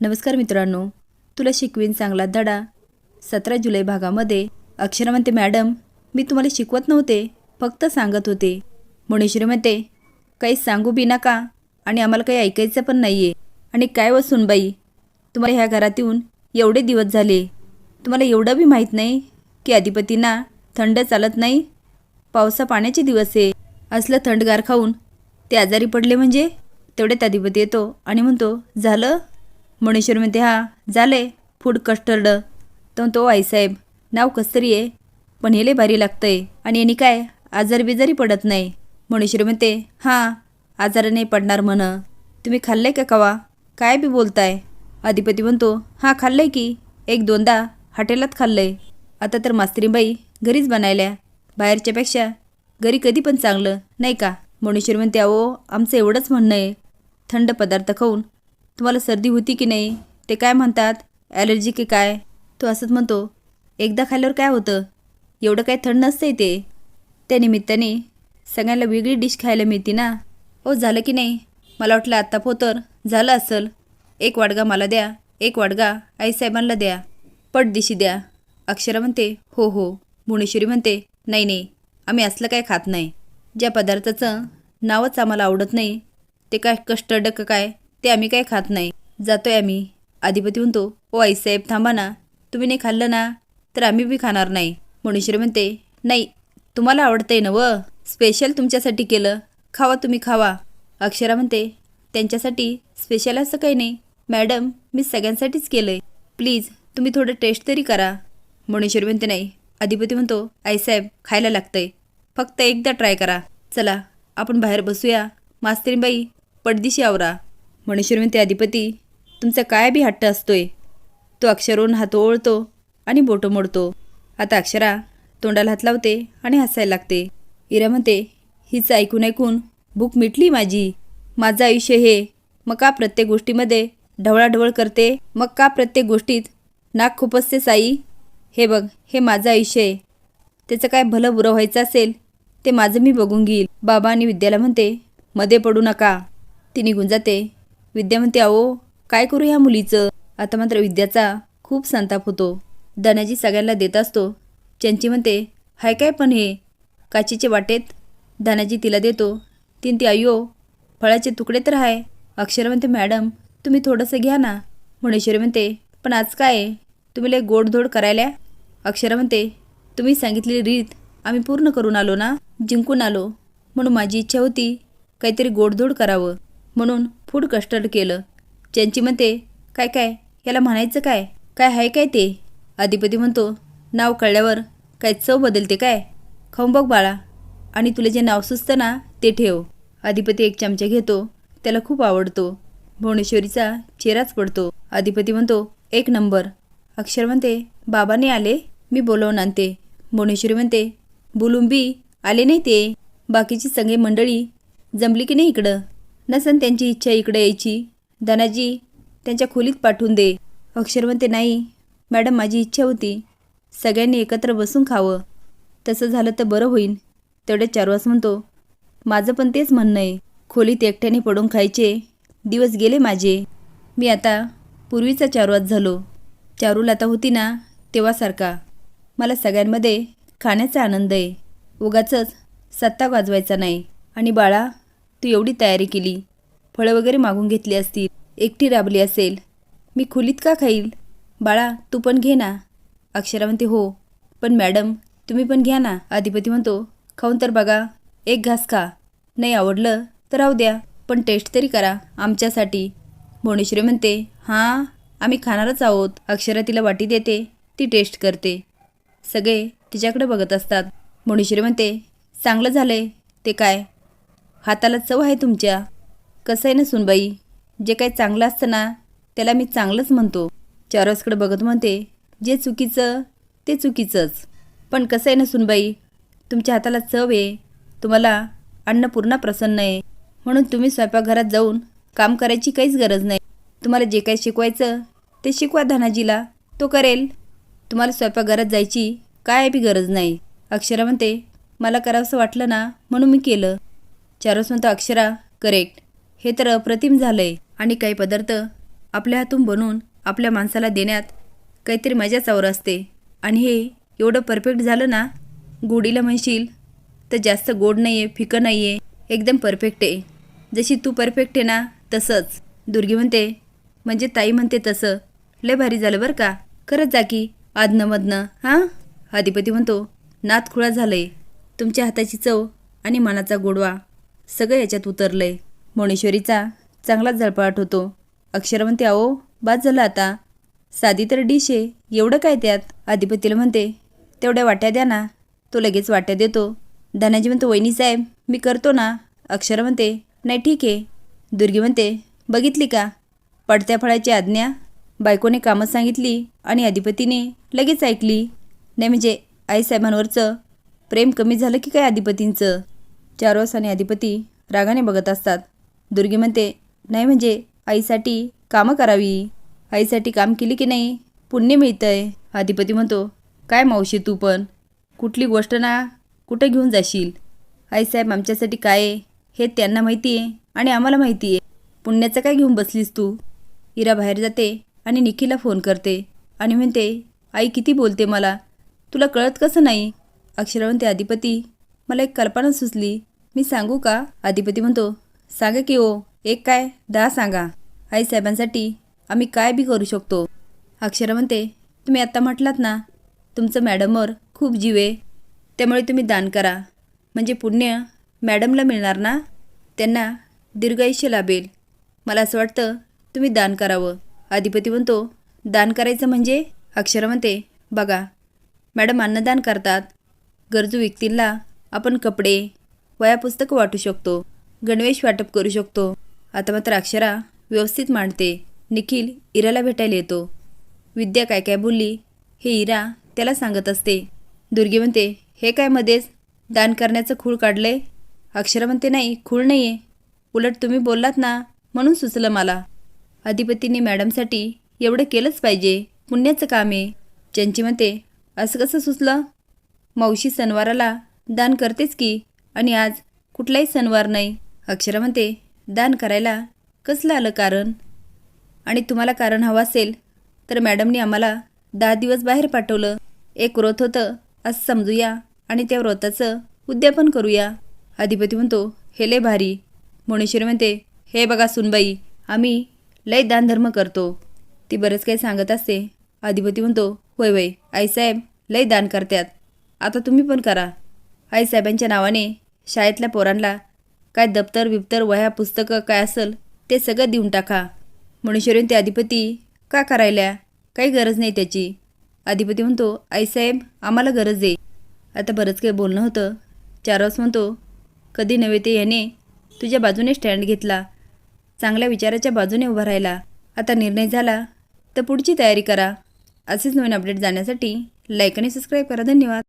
नमस्कार मित्रांनो तुला शिकवीन चांगला धडा. सतरा जुलै भागामध्ये अक्षरा म्हणते मॅडम मी तुम्हाला शिकवत नव्हते फक्त सांगत होते. मुणेश्वरी म्हणते काही सांगू बी नका आणि आम्हाला काही ऐकायचं पण नाही आहे आणि काय व सुनबाई तुम्हाला ह्या घरात येऊन एवढे दिवस झाले. तुम्हाला एवढं बी माहीत नाही की अधिपतींना थंड चालत नाही? पावसा पाण्याचे दिवस आहे. असलं थंडगार खाऊन ते आजारी पडले म्हणजे तेवढ्यात अधिपती येतो आणि म्हणतो झालं? मुणेश्वर म्हणते हा झाले फूड कस्टर्ड. तर तो आईसाहेब नाव कसतरी आहे पण हे लय भारी लागतंय. आणि यांनी काय आजार बिजारी पडत नाही. म्हणेश्वर म्हणते हां आजार नाही पडणार म्हण. तुम्ही खाल्लंय का कवा? काय बी बोलताय. अधिपती म्हणतो हां खाल्लंय की. एक दोनदा हॉटेलात खाल्लंय. आता तर मास्त्रीबाई घरीच बनायल्या. बाहेरच्यापेक्षा घरी कधी पण चांगलं नाही का? म्हणेश्वर म्हणते अहो आमचं एवढंच म्हणणं आहे. थंड पदार्थ खाऊन तुम्हाला सर्दी होती की नाही ते काय म्हणतात? ॲलर्जी की काय? तो असंच म्हणतो. एकदा खाल्ल्यावर काय होतं? एवढं काय थंड नसतंय ते. त्या निमित्ताने सगळ्यांना वेगळी डिश खायला मिळते ना. हो झालं की नाही? मला वाटलं आत्ता पोतर. झालं असल. एक वाडगा मला द्या. एक वाडगा आईसाहेबांना द्या. पटदिशी द्या. अक्षरा म्हणते हो हो. भुवनेश्वरी म्हणते नाही नाही. आम्ही असलं काय खात नाही. ज्या पदार्थाचं नावच आम्हाला आवडत नाही ते काय कस्टर्ड का काय? ते आम्ही काय खात नाही. जातोय आम्ही. अधिपती म्हणतो ओ आईसाहेब थांबा ना. तुम्ही नाही खाल्लं ना? तर आम्ही बी खाणार नाही. मुणेश्वरी म्हणते नाही तुम्हाला आवडतंय ना व? स्पेशल तुमच्यासाठी केलं. खावा तुम्ही खावा. अक्षरा म्हणते त्यांच्यासाठी स्पेशल असं काही नाही. मॅडम मी सगळ्यांसाठीच केलं आहे प्लीज तुम्ही थोडं टेस्ट तरी करा. मुणेश्वरी म्हणते नाही. अधिपती म्हणतो आईसाहेब खायला लागतंय. फक्त एकदा ट्राय करा. चला आपण बाहेर बसूया. मास्तरीबाई पडदिशी आवरा. मणेश्वरी अधिपती तुमचा काय बी हट्ट असतोय? तो अक्षरून हात ओळतो आणि बोटं मोडतो. आता अक्षरा तोंडाला हात लावते आणि हसायला लागते. इरा म्हणते हिचं ऐकून ऐकून भूक मिटली माझी. माझं आयुष्य हे मग का प्रत्येक गोष्टीमध्ये ढवळाढवळ करते? मग का प्रत्येक गोष्टीत नाक खुपसते साई? हे बघ हे माझं आयुष्य आहे. त्याचं काय भलं बुरं व्हायचं असेल ते माझं मी बघून घेईल. बाबा आणि विद्याला म्हणते मध्ये पडू नका. ती निघून जाते. विद्या म्हणते अहो काय करू ह्या मुलीचं? आता मात्र विद्याचा खूप संताप होतो. दाण्याजी सगळ्यांना देत असतो. चंची म्हणते हाय काय पण हे? काचीचे वाटेत दाण्याजी तिला देतो. तीन ती अयो फळाचे तुकडे तर आहे अक्षर म्हणते मॅडम तुम्ही थोडंसं घ्या ना. मुणेश्वरी म्हणते पण आज काय आहे? तुम्ही लय गोडधोड करायला अक्षरा म्हणते तुम्ही सांगितलेली रीत आम्ही पूर्ण करून आलो ना जिंकून आलो. म्हणून माझी इच्छा होती काहीतरी गोडधोड करावं. म्हणून फूड कस्टर्ड केलं. ज्यांची म्हणते काय काय याला म्हणायचं काय? काय आहे काय ते? अधिपती म्हणतो नाव कळल्यावर काय चव बदलते काय? खाऊन बघ बाळा. आणि तुला जे नाव सुचतं ना ते ठेव. अधिपती एक चमचा घेतो. त्याला खूप आवडतो. भुवनेश्वरीचा चेहराच पडतो. अधिपती म्हणतो एक नंबर. अक्षर म्हणते बाबाने आले मी बोलवून आणते. भुवनेश्वरी म्हणते बुलुंबी आले नाही ते. बाकीची सगळी मंडळी जमली की नाही इकडं? नसन त्यांची इच्छा इकडे यायची. धनाजी त्यांच्या खोलीत पाठवून दे. अक्षर म्हणते नाही. मॅडम माझी इच्छा होती. सगळ्यांनी एकत्र बसून खावं. तसं झालं तर बरं होईल तेवढ्या चारवास म्हणतो माझं पण तेच म्हणणं आहे. खोलीत एकट्याने पडून खायचे. दिवस गेले माझे. मी आता पूर्वीचा चारवास झालो. चारूल आता होती ना तेव्हासारखा. मला सगळ्यांमध्ये खाण्याचा आनंद आहे. उगाचच सत्ता गाजवायचा नाही. आणि बाळा तू एवढी तयारी केली. फळं वगैरे मागून घेतली असतील. एकटी राबली असेल. मी खोलीत का खाईल? बाळा तू पण घे ना. अक्षरा म्हणते हो. पण मॅडम तुम्ही पण घ्या ना. अधिपती म्हणतो खाऊन तर बघा. एक घास खा. नाही आवडलं तर राहू द्या पण टेस्ट तरी करा आमच्यासाठी. भुवनेश्वरी म्हणते हां आम्ही खाणारच आहोत. अक्षरा तिला वाटी देते ती टेस्ट करते. सगळे तिच्याकडे बघत असतात. भुवनेश्वरी म्हणते चांगलं झालंय. ते काय? हाताला चव आहे तुमच्या. कसं आहे ना सुनबाई जे काही चांगलं असतं ना त्याला मी चांगलंच म्हणतो. चारसकडे बघत म्हणते जे चुकीचं ते चुकीचंच. पण कसं आहे ना सुनबाई तुमच्या हाताला चव आहे. तुम्हाला अन्नपूर्णा प्रसन्न आहे. म्हणून तुम्ही स्वयंपाकघरात जाऊन काम करायची काहीच गरज नाही. तुम्हाला जे काही शिकवायचं ते शिकवा धनाजीला. तो करेल. तुम्हाला स्वयंपाकघरात जायची काय बी गरज नाही. अक्षरा म्हणते मला करावंसं वाटलं ना म्हणून मी केलं. चारस म्हणतो अक्षरा करेक्ट हे तर अप्रतिम झालं आहे आणि काही पदार्थ आपल्या हातून बनवून आपल्या माणसाला देण्यात काहीतरी मजा चावर असते. आणि हे एवढं परफेक्ट झालं ना गोडीला म्हणशील तर जास्त गोड नाही आहे फिकं नाही आहे एकदम परफेक्ट आहे. जशी तू परफेक्ट आहे ना तसंच. दुर्गी म्हणते म्हणजे ताई म्हणते तसं. लय भारी झालं बरं का? खरंच जा की आदनमधनं हां? अधिपती म्हणतो नात खुळा झालंय. तुमच्या हाताची चव आणि मनाचा गोडवा. सगळं याच्यात उतरलंय. मोणेश्वरीचा चांगलाच झळपळाट होतो. अक्षर म्हणते अहो बाद झालं आता. साधी तर डिश आहे. एवढं काय त्यात? अधिपतीला म्हणते तेवढ्या वाट्या द्या ना. तो लगेच वाट्या देतो. धनाजी म्हणतो वहिनी साहेब मी करतो ना. अक्षर म्हणते नाही ठीक आहे. दुर्गी म्हणते बघितली का? पडत्या फळाची आज्ञा. बायकोने कामं सांगितली आणि अधिपतीने लगेच ऐकली. नाही म्हणजे आईसाहेबांवरचं प्रेम कमी झालं की काय अधिपतींचं चारोस आणि अधिपती रागाने बघत असतात. दुर्गी म्हणते नाही म्हणजे आईसाठी कामं करावी. आईसाठी काम केली की नाही? पुण्य मिळतंय. अधिपती म्हणतो काय मावशी तू पण? कुठली गोष्ट ना कुठं घेऊन जाशील? आईसाहेब आमच्यासाठी काय हे त्यांना माहिती आहे आणि आम्हाला माहिती आहे. पुण्याचं काय घेऊन बसलीस तू? इरा बाहेर जाते आणि निखिलला फोन करते आणि म्हणते आई किती बोलते मला? तुला कळत कसं नाही? अक्षरा अधिपती मला एक कल्पना सुचली. मी सांगू का? अधिपती म्हणतो सांगा की ओ एक काय? दहा सांगा. आईसाहेबांसाठी आम्ही काय बी करू शकतो. अक्षरा म्हणते तुम्ही आत्ता म्हटलात ना तुमचं मॅडमवर खूप जीव आहे. त्यामुळे तुम्ही दान करा. म्हणजे पुण्य मॅडमला मिळणार ना? त्यांना दीर्घायुष्य लाभेल. मला असं वाटतं तुम्ही दान करावं. अधिपती म्हणतो दान करायचं म्हणजे? अक्षरा म्हणते बघा मॅडम अन्नदान करतात. गरजू व्यक्तींना आपण कपडे वया पुस्तकं वाटू शकतो गणवेश वाटप करू शकतो. आता मात्र अक्षरा व्यवस्थित मांडते. निखिल इराला भेटायला येतो. विद्या काय काय बोलली हे इरा त्याला सांगत असते. दुर्गी म्हणते हे काय मध्येच? दान करण्याचं खूळ काढलंय? अक्षरा म्हणते नाही खूळ नाही आहे उलट तुम्ही बोललात ना म्हणून सुचलं मला. अधिपतींनी मॅडमसाठी एवढं केलंच पाहिजे. पुण्याचं काम आहे. चंची म्हणते असं कसं सुचलं? मावशी सणवाराला दान करतेच की? आणि आज कुठलाही सणवार नाही. अक्षरा म्हणते दान करायला कसलं आलं कारण? आणि तुम्हाला कारण हवं असेल तर मॅडमनी आम्हाला दहा दिवस बाहेर पाठवलं. एक व्रत होतं असं समजूया आणि त्या व्रताचं उद्यापन करूया. अधिपती म्हणतो हे लय भारी. मोणेश्वरी म्हणते हे बघा सुनबाई आम्ही लय दानधर्म करतो. ती बरंच काही सांगत असते. अधिपती म्हणतो होय वय आईसाहेब लय दान करतात आता तुम्ही पण करा. आईसाहेबांच्या नावाने शाळेतल्या पोरांना काय दप्तर बिप्तर वह्या पुस्तकं काय असेल ते सगळं देऊन टाका. मनुष्यरीन ते अधिपती का करायला काही गरज नाही त्याची. अधिपती म्हणतो आईसाहेब आम्हाला गरज आहे. आता बरंच काही बोलणं होतं. चारवास म्हणतो कधी नव्हे ते याने तुझ्या बाजूने स्टँड घेतला. चांगल्या विचाराच्या बाजूने उभा राहिला. आता निर्णय झाला तर पुढची तयारी करा. असेच नवीन अपडेट जाण्यासाठी लाईक आणि सबस्क्राईब करा. धन्यवाद.